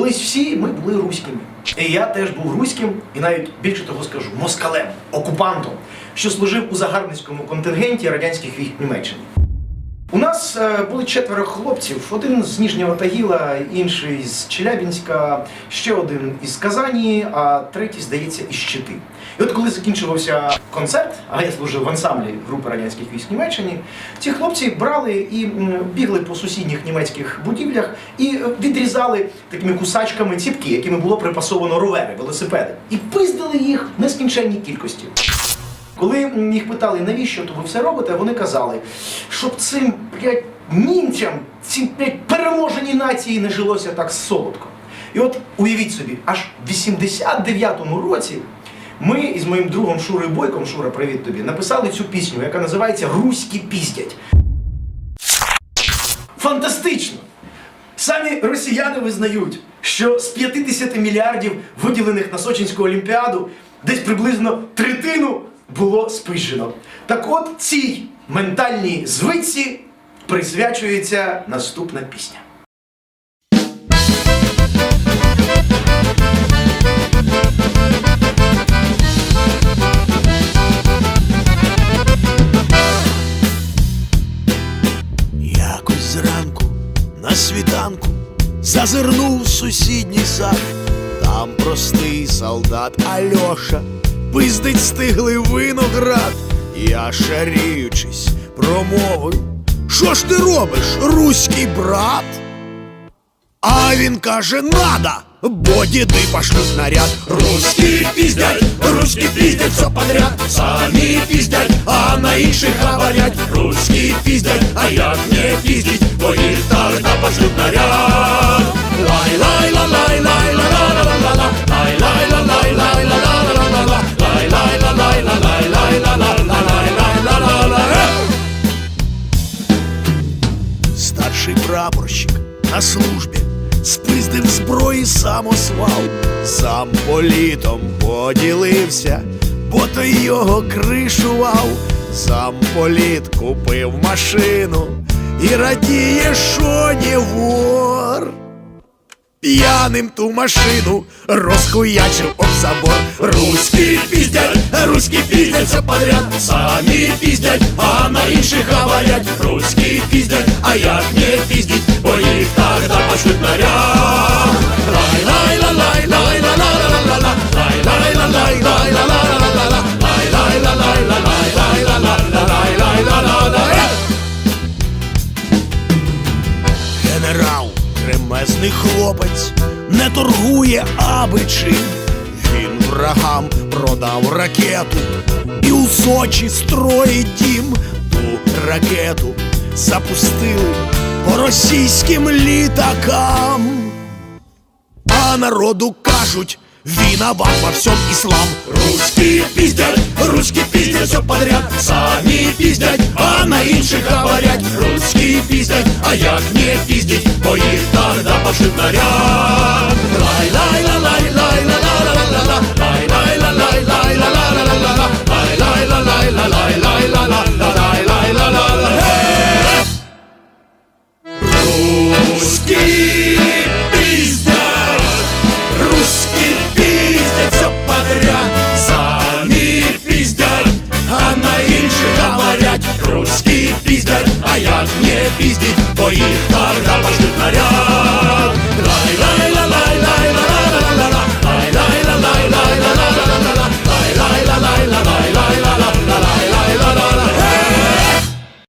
Колись всі ми були руськими. І я теж був руським, і навіть більше того скажу, москалем, окупантом, що служив у загарбницькому контингенті радянських військ Німеччини. У нас е, були четверо хлопців: один з Ніжнього Тагіла, інший з Челябінська, ще один із Казані, а третій, здається, із Щити. І от коли закінчувався концерт, а я служив в ансамблі групи радянських військ в Німеччині, ці хлопці брали і бігли по сусідніх німецьких будівлях і е, відрізали такими кусачками ціпки, якими було припасовано ровери, велосипеди, і пиздили їх в нескінченній кількості. Коли їх питали, навіщо то ви все робите, вони казали, щоб цим блядь, німцям, цим блядь, переможеній нації не жилося так солодко. І от уявіть собі, аж в 89-му році ми із моїм другом Шурою Бойком, Шура, привіт тобі, написали цю пісню, яка називається Руські піздять. Фантастично! Самі росіяни визнають, що з 50 мільярдів, виділених на Сочинську Олімпіаду, десь приблизно третину було спижено. Так от цій ментальній звичці присвячується наступна пісня. Якось зранку на світанку зазирнув сусідній сад. Там простий солдат Альоша пиздить стиглий виноград. Я шаріючись, промовив, що ж ти робиш, руський брат? А він каже, надо, бо діди пошлють наряд. Русські піздять, русські піздять все подряд. Самі піздять, а на інших говорять. Русські піздять, а як не піздять, бо їх тогда пошлють наряд. Лай Старший прапорщик на службі спиздив зброї самосвал, сам політом поділився, бо той його кришував, сам політ купив машину і радіє, що не вор. П'яним ту машину розхуячив об забор. Руські піздять, руські піздять все подряд. Самі піздять, а на інших говорять. Руські піздять, а як не піздять, бо їх тогда пошлють наряд кремезний хлопець, не торгує аби чим. Він врагам продав ракету і у Сочі строїть дім. Ту ракету запустили по російським літакам. А народу кажуть, виноват во всем ислам Русские пиздят, русские пиздят все подряд. Сами пиздять, а на інших говорять. Русские пиздять, а як не пиздить Бо їх тогда пошлють наряд i pizder, a jak nie pizdy, to ich tarda pośród naraz.